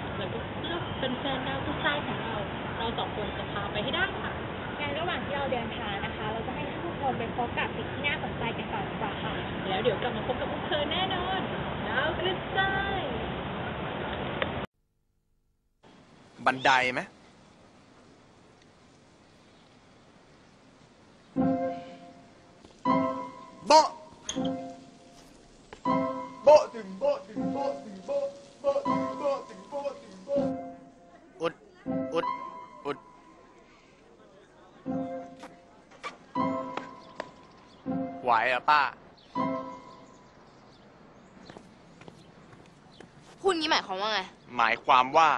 ของลูกเธอแล้วก็เพื่อเป็นแฟนดาวผู้ชายของเรา เราสองคนจะพาไปให้ได้ค่ะ งานระหว่างที่เราเดินทางนะคะ เราจะให้ท่านผู้ชมไปพบกับสิ่งที่น่าสนใจกันก่อนดีกว่าค่ะแล้วเดี๋ยวกลับมาพบกับพวกเธอแน่นอนดาวกระจายบันไดไหม วเหรอะป้า พูดงี้หมายความว่าไง หมายความว่า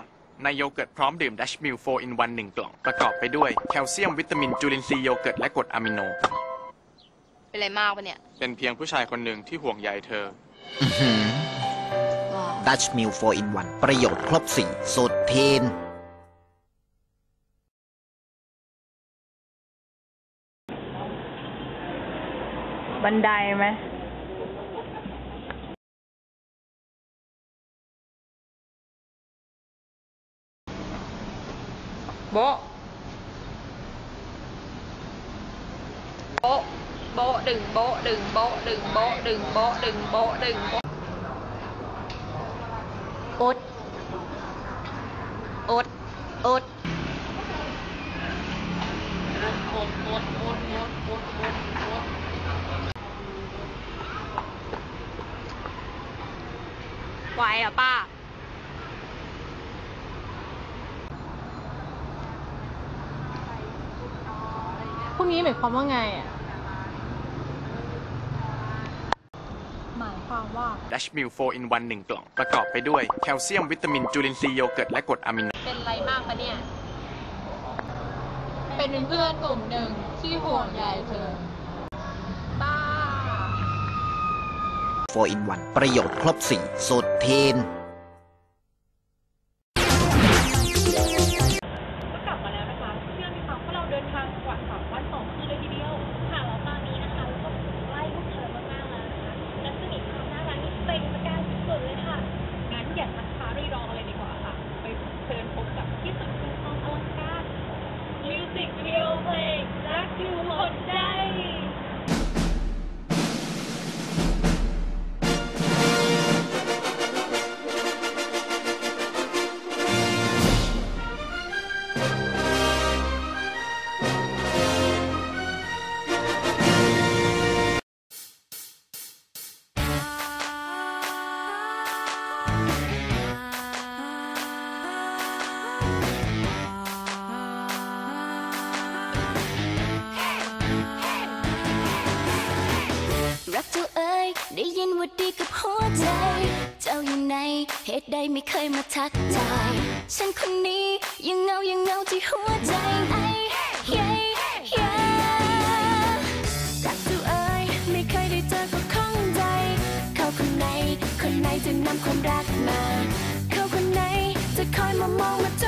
ในโยเกิร์ตพร้อมดื่มดัชมิล4 in 1 1 กล่อง ประกอบไปด้วยแคลเซียมวิตามินจุลินทรีย์โยเกิร์ตและกรดอะมิโน เป็นไรมากปะเนี่ย เป็นเพียงผู้ชายคนหนึ่งที่ห่วงใยเธอว้าดัชมิล4 in 1 ประโยชน์ครบ4สุดทีน บันไดไหมโบะโบะโบะดึงโบะดึงโบะดึงโบะดึงโบะดึงโบะดึงโบะอุดอุดอุดไหวเหรอะป้า พ วกนี้หมายความว่าไงอะ หมายความว่าดัชมิล4 in 1 1 กล่อง ประกอบไปด้วยแคลเซียมวิตามิน จุลินทรีย์โยเกิร์ต และกรดอะมิโน เป็นไรมากปะเนี่ย เป็นเพื่อนกลุ่มหนึ่งที่ห่วงใยเธอป้า 4 in 1 ประโยชน์ครบ4สุดทีน รัก ใดไม่เคยมาทักทาย ฉันคนนี้ยังเงายังเงาที่หัวใจไอ้เย้เย้รักเจ้าเอ๋ยไม่เคยได้เจอก็ข้องใจ เขาคนไหน คนไหนจะนำความรักมา เขาคนไหนจะคอยมามองมาจ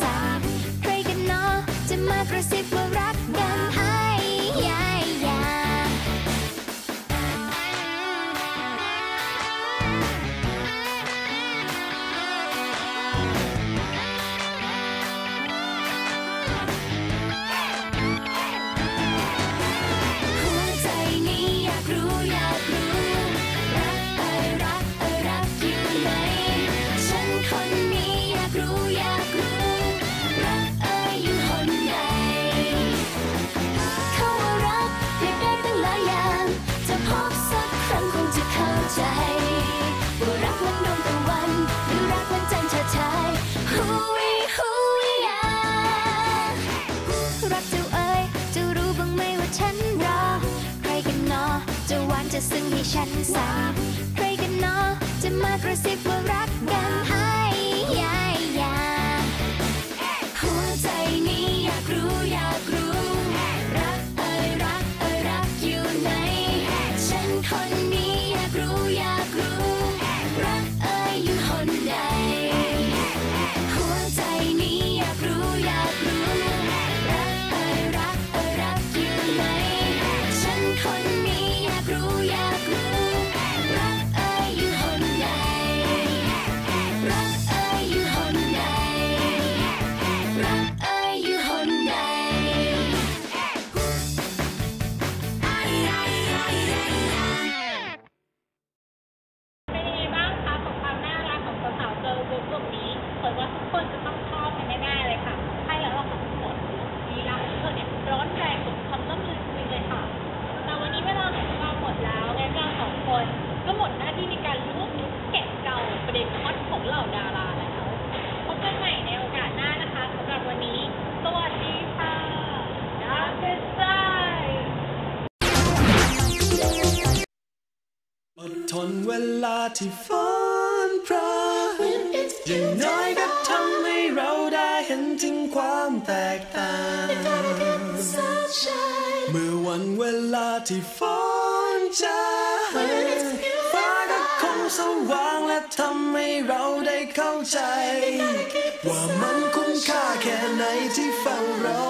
ฉั ซึ้งให้ฉันสั่งใครกันเนาะจะมากระซิบว่ารักกัน เวลาที่ฝนพราอย่างน้อยก็ทำให้เราได้เห็นถึงความแตกต่าง เมื่อวันเวลาที่ฝนจ้าฟ้าก็คงสว่างและทำให้เราได้เข้าใจ ว่ามันคุ้มค่าแค่ไหนที่เฝ้ารอ